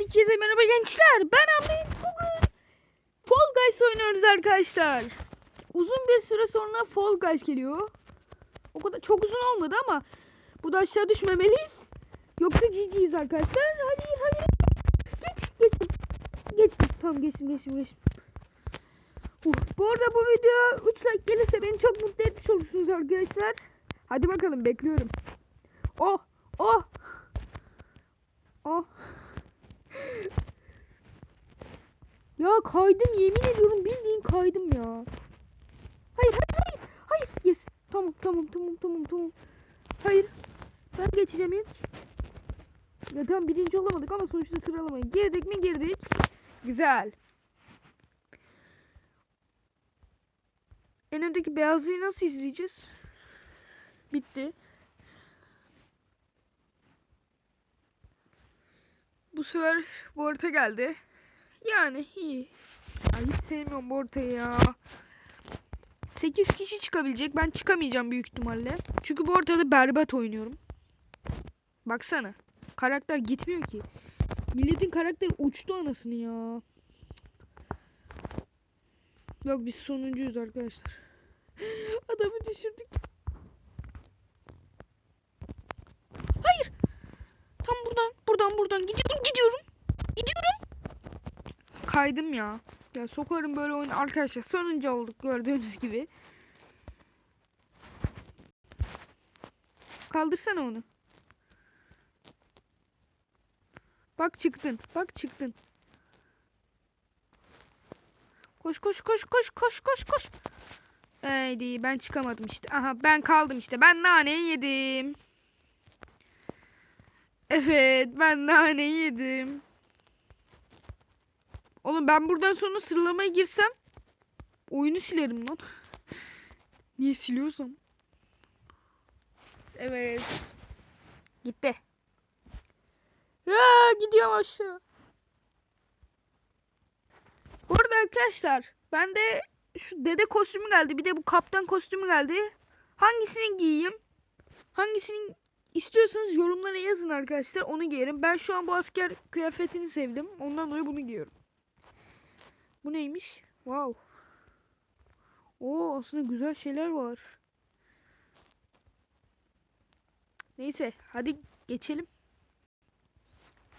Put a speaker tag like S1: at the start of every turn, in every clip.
S1: Herkese merhaba gençler. Ben Ahmet. Bugün Fall Guys oynuyoruz arkadaşlar. Uzun bir süre sonra Fall Guys geliyor. O kadar çok uzun olmadı ama burada aşağı düşmemeliyiz. Yoksa GG'yiz arkadaşlar. Hayır hayır. Geç geçtim. Geçtim. Tamam geçtim geçtim geçtim. Uh, bu arada bu video 3 like gelirse beni çok mutlu etmiş olursunuz arkadaşlar. Hadi bakalım bekliyorum. Oh oh Oh. Ya kaydım yemin ediyorum bildiğin kaydım ya. Hayır hayır hayır. Hayır. Yes. Tamam tamam tamam tamam tamam. Hayır. Ben geçeceğim ilk. Ya tamam birinci olamadık ama sonuçta sıralamayı girdik mi girdik. Güzel. En öndeki beyazlıyı nasıl izleyeceğiz? Bitti. Bu sefer bu orta geldi. Yani iyi. Ay hiç sevmiyorum bu ortayı ya. 8 kişi çıkabilecek. Ben çıkamayacağım büyük ihtimalle. Çünkü bu ortada berbat oynuyorum. Baksana. Karakter gitmiyor ki. Milletin karakteri uçtu anasını ya. Yok biz sonuncuyuz arkadaşlar. Adamı düşürdük. Hayır. Tam buradan, buradan, buradan gidiyorum, gidiyorum. Gidiyorum. Kaydım ya. Ya sokarım böyle oyun. Arkadaşlar sonuncu olduk gördüğünüz gibi. Kaldırsana onu. Bak çıktın. Bak çıktın. Koş koş koş koş koş koş koş. Haydi ben çıkamadım işte. Aha ben kaldım işte. Ben naneyi yedim. Evet ben naneyi yedim. Oğlum ben buradan sonra sıralamaya girsem oyunu silerim lan. Niye siliyorsam. Evet. Gitti. Ya gidiyorum aşağı. Bu arada arkadaşlar ben de şu dede kostümü geldi. Bir de bu kaptan kostümü geldi. Hangisini giyeyim? Hangisini istiyorsanız yorumlara yazın arkadaşlar. Onu giyerim. Ben şu an bu asker kıyafetini sevdim. Ondan dolayı bunu giyiyorum. Bu neymiş? Wow. Oo aslında güzel şeyler var. Neyse hadi geçelim.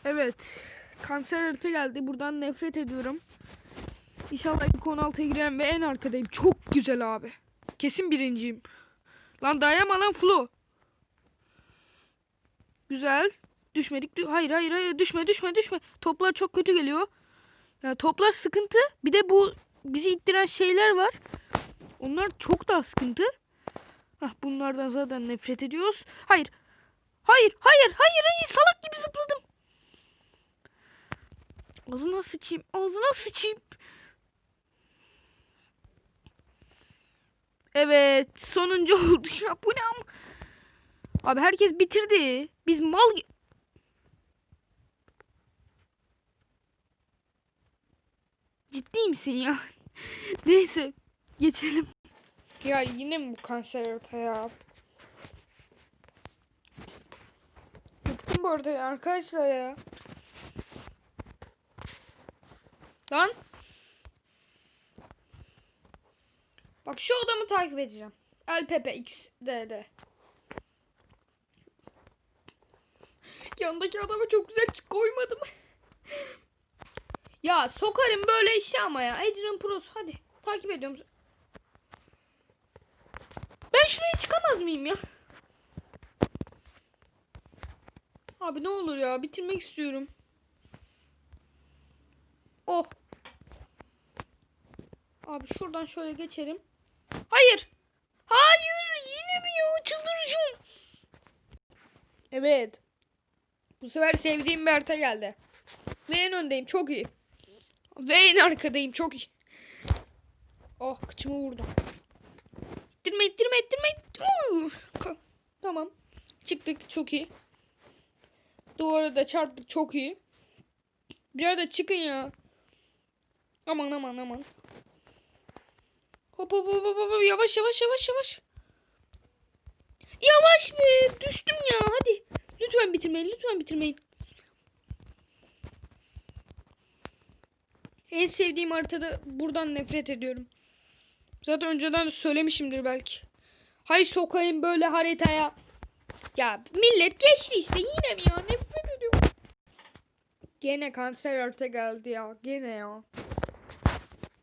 S1: Evet. Kanser harita geldi. Buradan nefret ediyorum. İnşallah ilk 16'ya girerim ve en arkadayım. Çok güzel abi. Kesin birinciyim. Lan dayanma lan Flo. Güzel. Düşmedik. Dü- hayır hayır hayır düşme düşme düşme. Toplar çok kötü geliyor. Ya toplar sıkıntı. Bir de bu bizi ittiren şeyler var. Onlar çok daha sıkıntı. Hah bunlardan zaten nefret ediyoruz. Hayır. Hayır hayır hayır hayır salak gibi zıpladım. Ağzına sıçayım. Ağzına sıçayım. Evet. Sonuncu oldu ya. Bu ne am- Abi herkes bitirdi. Biz mal... Ciddi misin ya? Neyse. Geçelim. Ya yine mi bu kanser ortaya? Bıktım bu arada ya arkadaşlar ya. Lan. Bak şu adamı takip edeceğim. LPP XDD. Yanındaki adama çok güzel koymadım. ya sokarım böyle işi ama ya. Adrian Pros hadi. Takip ediyorum. Ben şuraya çıkamaz mıyım ya? Abi ne olur ya bitirmek istiyorum. Oh. Abi şuradan şöyle geçerim. Hayır. Hayır yine mi ya çıldıracağım. Evet. Bu sefer sevdiğim bir harita geldi. Ve en öndeyim çok iyi. Ve en arkadayım çok iyi. Oh kıçımı vurdum. İttirme ittirme ittirme. Tamam. Çıktık çok iyi. Duvara da çarptık çok iyi. Bir arada çıkın ya. Aman aman aman. Hop hop hop hop hop yavaş yavaş yavaş yavaş. Yavaş be düştüm ya hadi. Lütfen bitirmeyin lütfen bitirmeyin. En sevdiğim haritada buradan nefret ediyorum. Zaten önceden de söylemişimdir belki. Hay sokayım böyle haritaya. Ya millet geçti işte yine mi ya nefret ediyorum. Gene kanser harita geldi ya. Gene ya.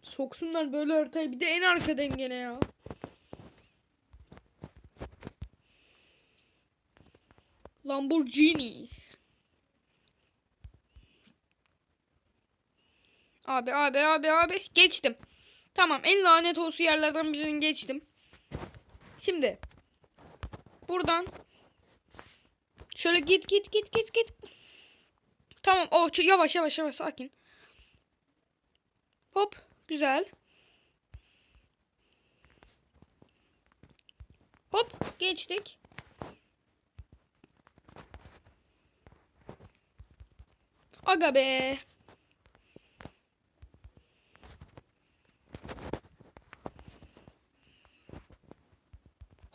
S1: Soksunlar böyle haritayı bir de en arkadayım gene ya. Lamborghini. Abi abi abi abi geçtim. Tamam en lanet olsun yerlerden birini geçtim. Şimdi buradan şöyle git git git git git. Tamam o oh, yavaş yavaş yavaş sakin. Hop güzel. Hop geçtik. Aga be.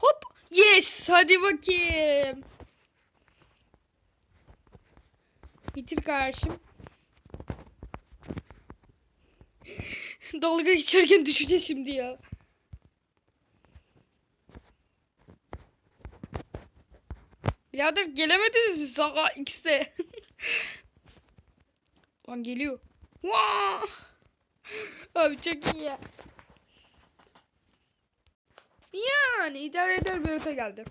S1: Hop. Yes. Hadi bakayım. Bitir karşım. Dalga geçerken düşeceğiz şimdi ya. Birader gelemediniz mi Sağa X'e? Lan geliyor. Vaa! Abi çok iyi ya. Yani idare eder bir harita geldi.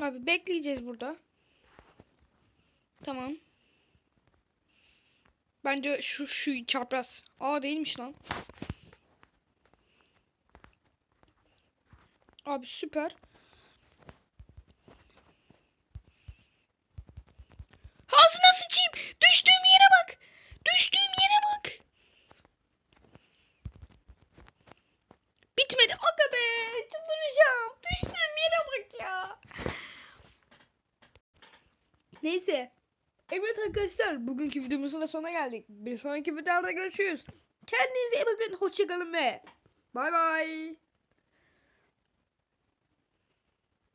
S1: Abi bekleyeceğiz burada. Tamam. Bence şu şu çapraz. Aa değilmiş lan. Abi süper. Ağzına sıçayım. Düştüğüm yere bak. Düştüğüm yere bak. Bitmedi. Aga be. Çıldıracağım. Düştüğüm yere bak ya. Neyse. Evet arkadaşlar. Bugünkü videomuzun da sonuna geldik. Bir sonraki videoda görüşürüz. Kendinize iyi bakın. Hoşçakalın ve bay bay.